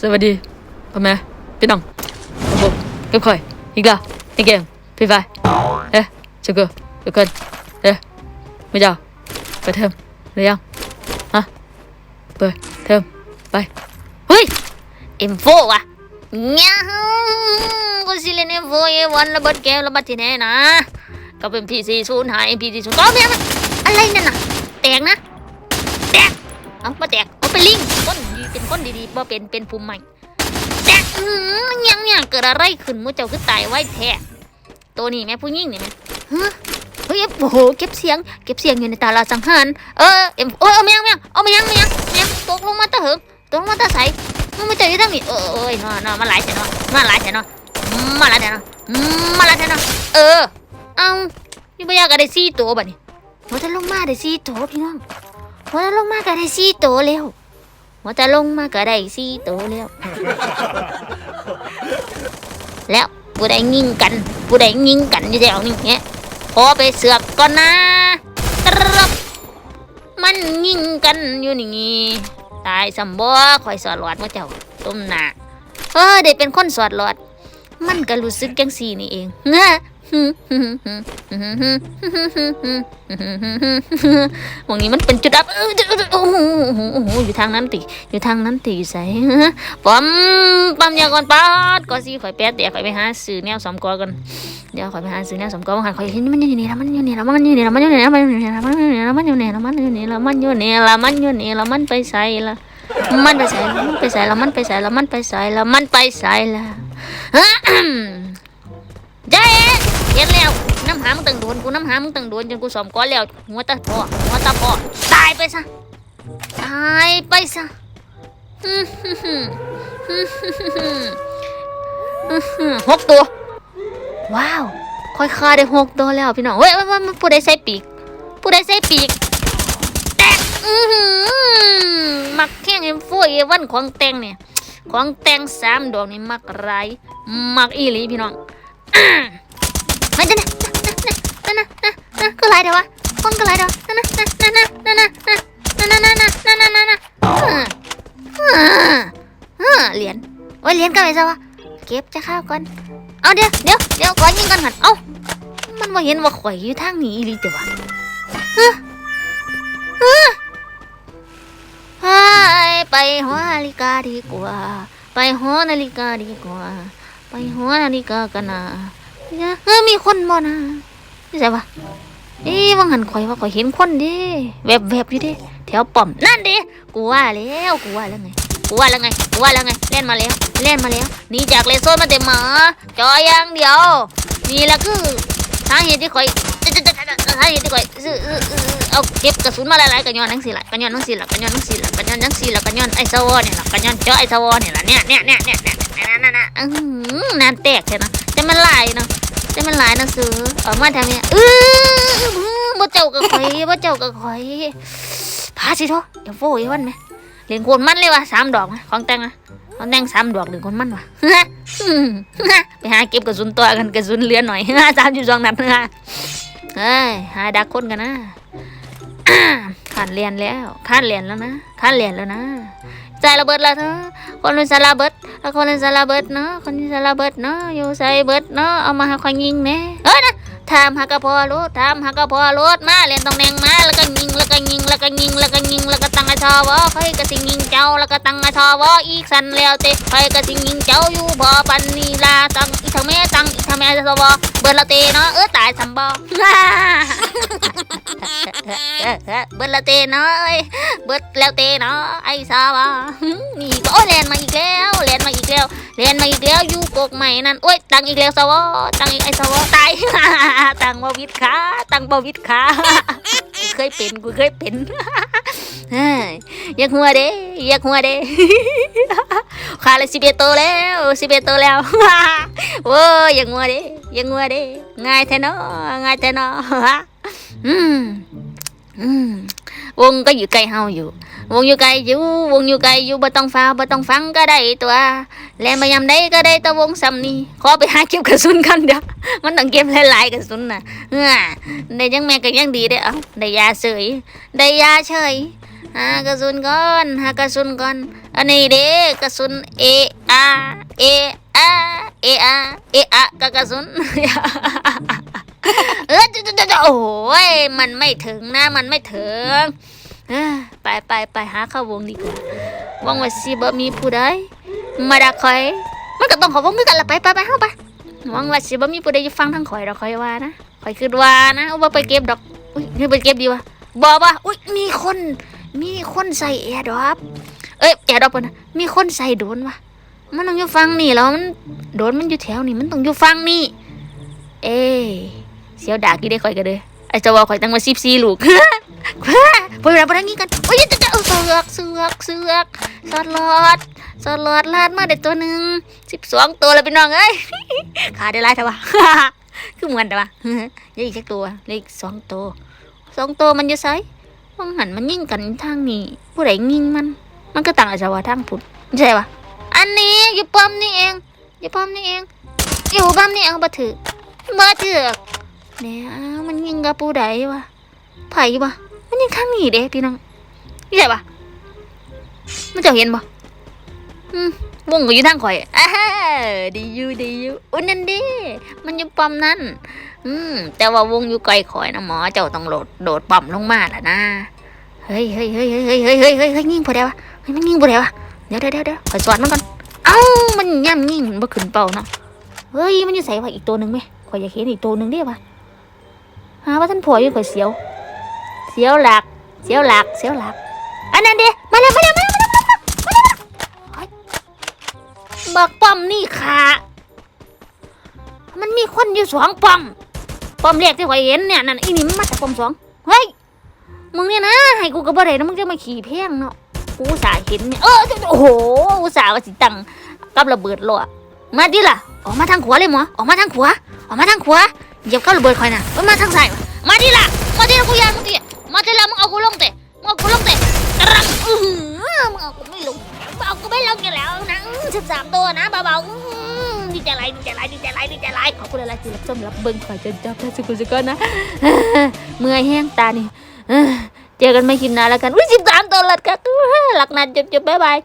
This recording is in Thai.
สวัสดีพ่อแม่พี่น้องผมกับข่อยอีกแล้วในเกมฟรีไฟเอ๊ะจุกกทุกคนเอ๊ะไม่เจ้าเปิดเทอมหรือยังฮะเปิดเทอมไปเฮ้ยเอ็มโฟว่ะเนี่ยกูสิเล่นเอ็มโฟเอวันระเบิดแก้วระเบิดที่แน่นะก็เป็นพีซีศูนย์หาเอ็มพีซีศูนย์ก็เมียมันอะไรนั่นน่ะแตกนะแตกเอามาแตกเอาไปลิงคน เป็นคนดีๆบ่เป็นเป็นภูมิใหม่แตกมันยังเนี่ยเกิดอะไรขึ้นมูเจ้าคือตายไว้แท้ตัวนี้แม่ผู้หญิงนี่แม่ฮะเฮ้ยโอ้โหเก็บเสียง เก็บเสียงอยู่ในตาลาสังหารเออเอ็มโอ้เอาแมงแมงเอาแมงแมงแมงตกลงมาตะเหิงตกลงมาตะใสมันมาเจอที่ทั้งนี้เออเอ้ยนอนนอนมาหลายเสียนอนมาหลายเสียนอนมาหลายเสียนอนมาหลายเสียนอนเออเอานี่พยากรได้สี่ตัวบ่นี่หัวจะลงมาได้สี่ตัวพี่น้องหัวจะลงมาก็ได้สี่ตัวแล้ว หัวจะลงมาก็ได้สี่ตัวแล้ว แล้วผู้ใดยิงกัน ผู้ใดยิงกันอยู่แถวนี้เนี่ยขอไปเสือกก่อนนะตรบมันยิงกันอยู่นี่ตายสำบ่คอยสอดหลอดมาเจ้าต้มหนาเออได้เป็นคนสอดหลอด มันก็รู้สึกจังสี่นี่เองเงะ วงนี้มันเป็นจุดอับออโอ้โหอยู่ทางนั้นติอยู่ทางนั้นติอยู่ใส่ปั๊มปั๊มยาก่อนปัดก็สิข่อยแป๊ดเดี๋ยวข่อยไปหาซื้อแนวสมกอกันเดี๋ยวข่อยไปหาซื้อแนวสมกอมาหันข่อยเห็นมันอยู่นี่ละมันอยู่นี่ละมันอยู่นี่ละมันอยู่นี่ละมันอยู่นี่ละมันอยู่นี่ละมันอยู่นี่ละมันอยู่นี่ละมันอยู่นี่ละมันอยู่นี่ละมันไปใส่ละมันไปใส่ละมันไปใส่ละมันไปใส่ละมันไปใส่ละมันไปใส่ละเจ๊ เห็นแล้วน้ำหามึงตึงโดนกูน้ำหามึงตึงโดนจนกูสอมก้อนแล้วหัวตาพ่อหัวตาพ่อตายไปซะตายไปซะหกตัว ว้าวค่อยคาได้หกตัวแล้วพี่น้องเฮ้ยว่าว่าผู้ใดใส่ปีก ผู้ใดใส่ปีกแตกมักแข้งเอ็มโฟเอวันของแตงเนี่ย ของแตงสามดอกนี่มักไรมักอีหลีพี่น้องอ่าไม่จะนะนั่นนะนั่น ดี๋ยววะคนก็ไรเดี๋ยวนั่นนะนั่นนะนั่นนะนั่นนะนั่นนะนั่นนะนั่นนะอ่าอ่าเหรียญโอ้เหรียญก็ไม่ซะวะเก็บจะข้าวก่อนเอาเดี๋ยวเดี๋ยวเดี๋ยวก่อนยิงกันหันเอ้ามันมาเห็นว่าข่อยอยู่ทางนี้อีลีแต่ว่าฮะฮะไปไปหอนาฬิกาดีกว่าไปหอนาฬิกาดีกว่าไปหอนาฬิกากันนะเฮ้ยมีคนบ่นะนี่ใช่ปะ อ๊ะว่างันข่อยว่าข่อยเห็นคนดิแวบแวบอยู่ดิแถวป้อมนั่นดิกูว่าแล้วกูว่าแล้วไงกูว่าแล้วไงกูว่าแล้วไงเล่นมาแล้วเล่นมาแล้วหนีจากเลโซนมาแต่หมาจออย่างเดียวนี่ละคือสาเหตุที่ข่อยสาเหตุที่ข่อยเอาเก็บกระสุนมาหลายๆกันย้อนนั่งสีหลักกันย้อนนั่งสีหลักกันย้อนนั่งสีหลักกันย้อนนั่งสีหลักกันย้อนไอสวอเนี่ยหลักกันย้อนเจาะไอซวอเนี่ยหละเนี่ยเนี่ยเนี่ยเนี่ยเนี่ยเนั่นนั่นนี่นนั่นแตกใช่ไหมจะมันลายเนาะ จะมันหลายหนังสือออกมาทำเนี่ยเออบ่เจ้ากับข่อยบ่เจ้ากับข่อยพาสิโทเดี๋ยวโว้ยวันไหมเล่นคนมันเลยว่ะสามดอกนะของแตงนะของแตงสามดอกเล่นคนมันว่ะไปหาเก็บกระสุนตัวกันกระสุนเหลือหน่อยสามจุดสองนัดนะเฮ้ยหาดักคนกันนะขาดเรียนแล้วขาดเรียนแล้วนะขาดเรียนแล้วนะ ใจระเบิดแล้วเธอคนเป็นสารเบิดแล้วคนเป็นสารเบิดเนาะคนเป็นสารเบิดเนาะอยู่ใส่เบิดเนาะเอามาหาควายยิงแน่เอ้ยนะทำหากระพอรถทำหากระพอรถมาเรียนตรงแดงมาแล้วก็ยิงแล้วก็ยิงแล้วก็ยิงแล้วก็ยิงแล้วก็ตั้งไอชอวอใครก็สิยิงเจ้าแล้วก็ตั้งไอชอวออีกสันแล้วเตะใครก็สิยิงเจ้าอยู่พอปันนีลาตั้งอีทางแม่ตั้งอีทางแม่ชอวอ บิดละเตเนาะเออตายสัมบอเบิดละเตเนาะเบิดแล้วเตเนาะไอ้สาวะนี่ก็โอ้แลนมาอีกแล้วแลนมาอีกแล้วแลนมาอีกแล้วอยู่กกใหม่นั่นโอ้ยตังอีกแล้วสาวะตังอีกไอ้สาวะตายตังบวิดขาตังบวิดขากูเคยเป็นกูเคยเป็นยอยากหัวเด้อยากหัวเด้ขาเลยสิบเอ็ดโตวแล้วสิบเอ็ดโตวแล้วโว้ยอยากหัวเด้ ยากหัวเด้ง่ายแท้เนาะง่ายแท้เนาะอืมอืมวงก็อยู่ใกล้เฮาอยู่ วงอยู่ไกลอยู่วงอยู่ไกลอยู่บ่ต้องฟ้าบ่ต้องฟังก็ได้ตัว แลนมายำได้ก็ได้ตัววงซ้ำนี่ขอไปหาเก็บกระสุนกันเดี๋ยวมันต้องเก็บหลายๆกระสุนน่ะเออได้ยังแม่ก็ยังดีเด้อเอาได้ยาเสยได้ยาเฉยหากระสุนก่อนหากระสุนก่อนอันนี้เด้กระสุนเออาเอ อาเออาเออากระสุนเออจะจะจะโอ้ยมันไม่ถึงนะ มันไม่ถึงไปไปไปหาเข้าวงดีกว่าวังว่าสิบ่มีผู้ใดมาดักคอย มันก็ต้องเขอวงคือกันละไปไปไปเฮาไปวังว่าสิบ่มีผู้ใดอยู่ฟังทางข่อยดอกข่อยว่านะข่อยคิดว่านะเอาไปเก็บดอกอุ้ยนี่ไปเก็บดีวะบ่บ่อุ้ยมีคน มีคนใส่แอร์ดรอปเอ้ยแอร์ดรอปนะมีคนใส่โดนวะ มันต้องอยู่ฟังนี่แล้วมันโดนมันอยู่แถวนี่มันต้องอยู่ฟังนี่ เอเสียวดากี่ได้ข่อยกันเลยไอ้เจ้าว่าข่อยตั้งมาสิบสี่ลูกพอเวลาไปทางนี้กันโอ้ยจะจะเอาเสือกเสือกเสือกสอดลอดสอดลอดลาดมาได้ตัวหนึ่งสิบสองตัวแล้วพี่น้องเอ้ยขาได้ไรเถอะวะคือเหมือนแต่ว่ายังอีกแค่ตัวเหลขสองตัวสองตัวมันจะไซมังหันมันยิงกันทางนี้ ผู้ใดยิงมัน มันก็ต่างอาจจะว่าทางพุทธใช่ปะ อันนี้อยู่ป้อมนี่เองอยู่ป้อมนี่เองอยู่ป้อมนี่เองบัถือบัถือเนี่ยมันยิงกับผู้ใดวะไผ่ปะมันยิงทางนี้เด้พี่น้องใช่ปะมันจะเห็นปะอืมวงก็อยู่ทางข่อยอ้าดีอยู่ดีอยู่อุ้ยนั่นดิมันอยู่ป้อมนั่นอืมแต่ว่าวงอยู่ไกลข่อยนะหมอเจ้าต้องโดดโดดปั๊มลงมาแล้วนะเฮ้ยเฮ้ยเฮ้ยเฮ้ยเฮ้ยเฮ้ยเฮ้ยเฮ้ยเฮ้ยยิงผู้ใดวะเฮ้ยมันยิงผู้ใดวะ เดี๋ยวเดี๋ยวเดี๋ยวเดี๋ยวข่อสอนมันก่อน เอ้า มันย่ำยิงมันบ่ขึ้นเป่าเนาะ เฮ้ย มันอยู่ใส่ไว้อีกตัวหนึ่งไหมข่อยอยากเห็นอีกตัวหนึ่งเด้ปะหาว่าท่านผัวอยู่ข่อยเสียว เสียวหลัก เสียวหลัก เสียวหลัก อันนั้นด้มาแล้วมาแล้วมาแล้วมาแล้วมาแล้วมาแล้วบักป้อมนี่ขามันมีคนอยู่สองป้อม ป้อมแรกที่ข่อยเห็นเนี่ยนั่นอีนี่มันมาจากป้อมสอง เฮ้ย มึงเนี่ยนะ ให้กูกับบ่ได้นะมึงจะมาขี่เพียงเนาะ กูอุตสาห์เห็นเนี่ยเออโอ้โหอุตส่าห์ว่าสิตังกับระเบิดโลอะมาดิล่ะ ออกมาทางขวาเลยหมอออกมาทางขวาออกมาทางขวาเหยียบเข้าระเบิดคอยน่ะเอามาทางซ้ายมาดิล่ะมาดิล่ะกูยานมึงดิมาดิล่ะมึงเอากูลงเตะมึงเอากูลงเตะกระรังอือหือมึงเอากูไม่ลงมึงเอากูไม่ลงกันแล้วนะสิบสามตัวนะเบาๆอื้อหือดีใจไรดีใจไรดีใจไรดีใจไรขอบคุณอะไรที่รับชมรับเบิ่งคอยจนจบแล้สุกุสุกนนะเมื่อยแห้งตานี่ เจอกันไม่คลิปหน้าแล้วกันอุ้ยสิบสามตัวหลัดกันหลักนัดจบจบบ๊ายบาย